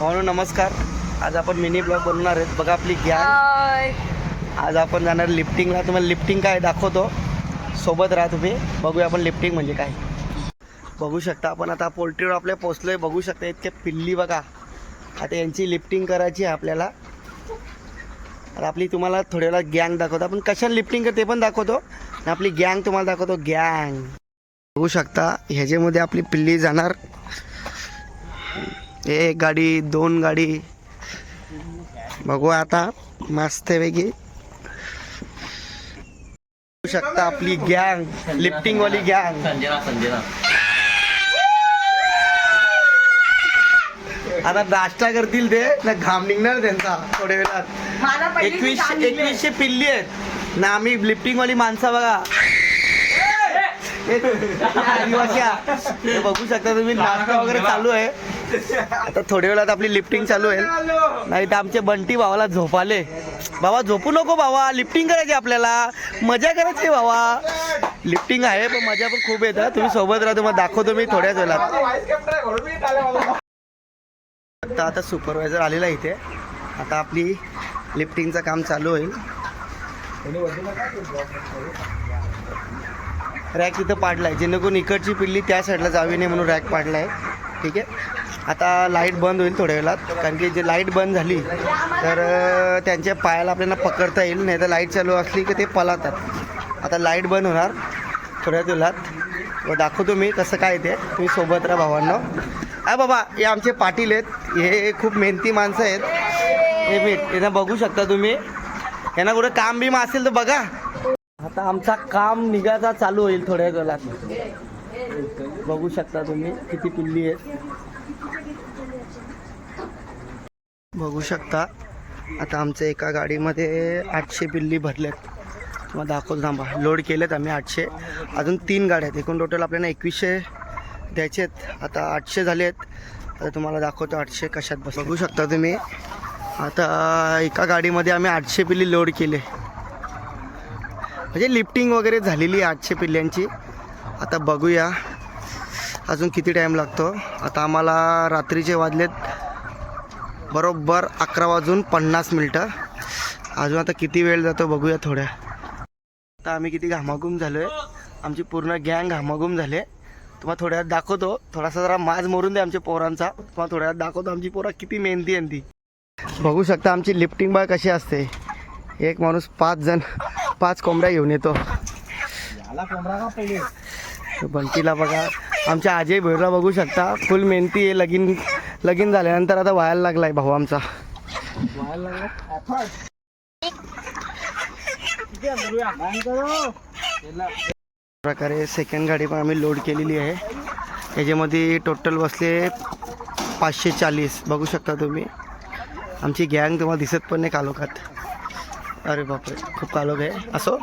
भावनो नमस्कार. आज आपण मिनी ब्लॉग बनवणार आहेत. बघा आपली गॅंग. आज आपण जाणार लिफ्टिंगला तुम्हाला लिफ्टिंग काय दाखवतो. सोबत राहा तुम्ही. बघूया आपण लिफ्टिंग म्हणजे काय. बघू शकता आपण आता पोल्ट्रीवर आपल्या पोचलोय बघू शकता इतके पिल्ली बघा. आता यांची लिफ्टिंग करायची आहे आपल्याला. आता आपली तुम्हाला थोड्या वेळा गँग दाखवतो. आपण कशाला लिफ्टिंग करते ते पण दाखवतो. आणि आपली गँग तुम्हाला दाखवतो गँग. बघू शकता ह्याच्यामध्ये आपली पिल्ली जाणार. एक गाडी दोन गाडी. बघू आता मस्तपैकी बघू शकता आपली गँग लिफ्टिंग वाली गँग आता नाश्ता करतील ते ना घाम निघणार त्यांचा थोड्या वेळात. मला पहिली एकवीस सांगितले. एकवीसशे पिल्ली आहेत. ना आम्ही लिफ्टिंग वाली माणसं बघा. बघू शकता तुम्ही नाश्ता वगैरे चालू आहे. आता थोड्या वेळात आपली लिफ्टिंग चालू आहे नाही तर आमचे बंटी भावाला झोपाले. बाबा झोपू नको बाबा लिफ्टिंग करायची आपल्याला. मजा करायची बाबा लिफ्टिंग आहे पण मजा पण खूप येतं. तुम्ही सोबत राहा तुम्हाला दाखवतो मी थोड्याच वेळात. आता आता सुपरवायझर आलेला इथे. आता आपली लिफ्टिंगचं काम चालू होईल. रॅक तिथं आहे जेणेकरून इकडची पिल्ली त्या साईडला जावी नाही म्हणून रॅक पाडला आहे ठीक आहे? आता लाइट बंद होईल थोड्या वेळात. कारण की जे लाइट बंद झाली तर त्यांच्या पायाला आपल्याला पकडता येईल. नाही तर लाइट चालू असली की ते पलातात. आता लाइट बंद होणार थोड्या वेळात व दाखवतो मी कसं काय ते. तुम्ही सोबत राहा भावांना. आ बाबा हे आमचे पाटील आहेत. हे खूप मेहनती माणसं आहेत. हे मी यांना बघू शकता तुम्ही. यांना कुठं काम बीम असेल तर बघा. आता आमचा काम निघायचा चालू होईल थोड्या वेळात. बघू शकता तुम्ही किती पिल्ली आहेत. बघू शकता. आता आमच्या एका गाडीमध्ये आठशे पिल्ली भरल्यात. मग दाखवतो थांबा. लोड केलेत आम्ही आठशे. अजून तीन गाड्या आहेत. एकूण टोटल आपल्याला एकवीसशे द्यायचे आहेत. आता आठशे झाले आहेत. आता तुम्हाला दाखवतो आठशे कशात बस बघू शकता तुम्ही. आता एका गाडीमध्ये आम्ही आठशे पिल्ली लोड केले. म्हणजे लिफ्टिंग वगैरे झालेली आहे आठशे पिल्ल्यांची. आता बघूया. अजून किती टाईम लागतो? आता आम्हाला रात्रीचे वाजलेत. बरोबर अकरा वाजून पन्नास मिनटं. अजून आता किती वेळ जातो बघूया थोड्या. आता आम्ही किती घामाघूम झालो आहे आमची पूर्ण गँग घामाघूम झाले तुम्हाला थोड्या वेळात दाखवतो. थोडासा जरा माज मरून दे आमच्या पोरांचा. तुम्हाला थोड्या वेळात दाखवतो आमची पोरा किती मेहनती आहे ती. बघू शकता आमची लिफ्टिंग बाय कशी असते. एक माणूस पाच जण पाच कोंबड्या घेऊन येतो. बंटीला बघा. आमच्या अजय भैरला बघू शकता. फुल मेहनती आहे. लगीन लगीन झाल्यानंतर आता व्हायला लागलाय भाऊ आमचा. प्रकारे सेकंड गाडी पण आम्ही लोड केलेली आहे. याच्यामध्ये टोटल बसले पाचशे चाळीस. बघू शकता तुम्ही. आमची गँग तुम्हाला दिसत पण नाही कालोखात. अरे बापरे खूप कालोख हो आहे असो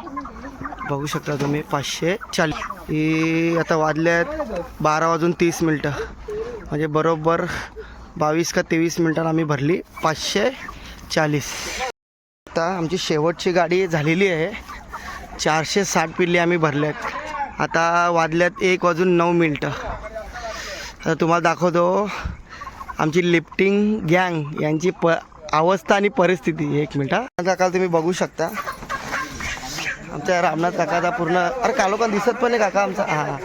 बघू शकता तुम्ही पाचशे चाळीस. ही आता वाजल्यात बारा वाजून तीस मिनटं. म्हणजे बरोबर बावीस का तेवीस मिनटांना आम्ही भरली पाचशे चाळीस. आता आमची शेवटची गाडी झालेली आहे. चारशे साठ पिल्ली आम्ही भरले आहेत. आता वाजल्यात एक वाजून नऊ मिनटं. आता तुम्हाला दाखवतो. आमची लिफ्टिंग गँग यांची प अवस्था आणि परिस्थिती. एक मिनटं आता काल तुम्ही बघू शकता. आमच्या रामनाथ काकाचा पूर्ण अरे कालोखान दिसत पण नाही काका आमचा. हा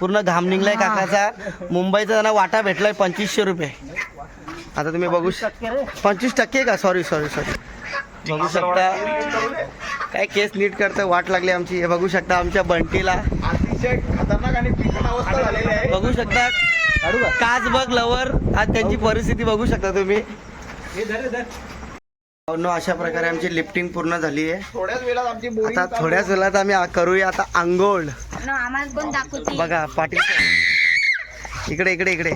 पूर्ण घाम निघलाय काकाचा. मुंबईचा त्यांना वाटा भेटलाय पंचवीसशे रुपये. आता तुम्ही बघू शक पंचवीस टक्के का? सॉरी सॉरी सॉरी बघू शकता. काय केस नीट करतं वाट लागली आमची. हे बघू शकता आमच्या बंटीला. बघू शकता. काच बघ लवर आज त्यांची परिस्थिती बघू शकता तुम्ही. हो, अशा प्रकारे आमची लिफ्टिंग पूर्ण झाली आहे. थोड्याच वेळात आमची आता थोड्याच वेळात आम्ही आ- करूया आता आंघोळ. ना, आम्हाला पण दाखवते बघा पाटील साहेब. इकडे इकडे इकडे.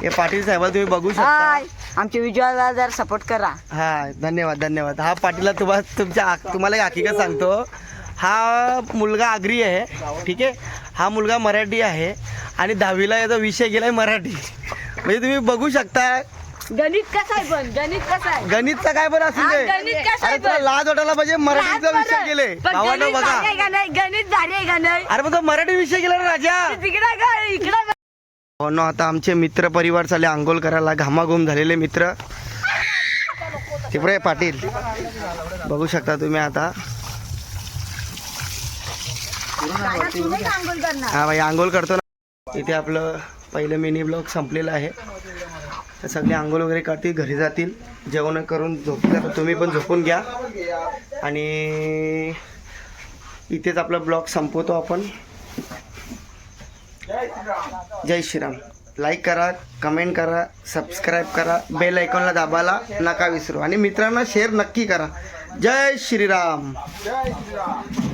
हे पाटील साहेब तुम्ही बघू शकता. हाय आमच्या विजयाला जर सपोर्ट करा. हा धन्यवाद धन्यवाद. हा पाटीलला तुम्हाला तुमच्या तुम्हाला एक हकीकत सांगतो. हा मुलगा आगरी आहे ठीक आहे? हा मुलगा मराठी आहे आणि दहावीला याचा विषय गेलाय मराठी. म्हणजे तुम्ही बघू शकता गणित कसं आहे पण? गणित कसं आहे? गणितचा काय बरं असू हा, गणित कसं आहे तुला पण? लाज वाटायला पाहिजे मराठीचा बरं. विषय गेले पण भावानं गणित बघा. का नाही? गणित का नाही? अरे मग तो मराठी विषय गेला ना राजा. तिकडे इकडे हो ना आता आमचे मित्र परिवार चालले आंघोळ करायला घामाघूम झालेले मित्र. तिकडे पाटील. बघू शकता तुम्ही आता. हा भाई आंघोळ करतो ना. इथे आपलं पहिलं मिनी ब्लॉग संपलेलं आहे. सगळे आंघोळ वगैरे करतील घरी जातील. जेवण करून झोप तुम्ही पण झोपून घ्या. आणि इथेच आपला ब्लॉग संपवतो आपण. जय श्रीराम. लाईक करा कमेंट करा सबस्क्राईब करा. बेल ऐकॉनला दाबायला नका विसरू. आणि मित्रांना शेअर नक्की करा. जय श्रीराम.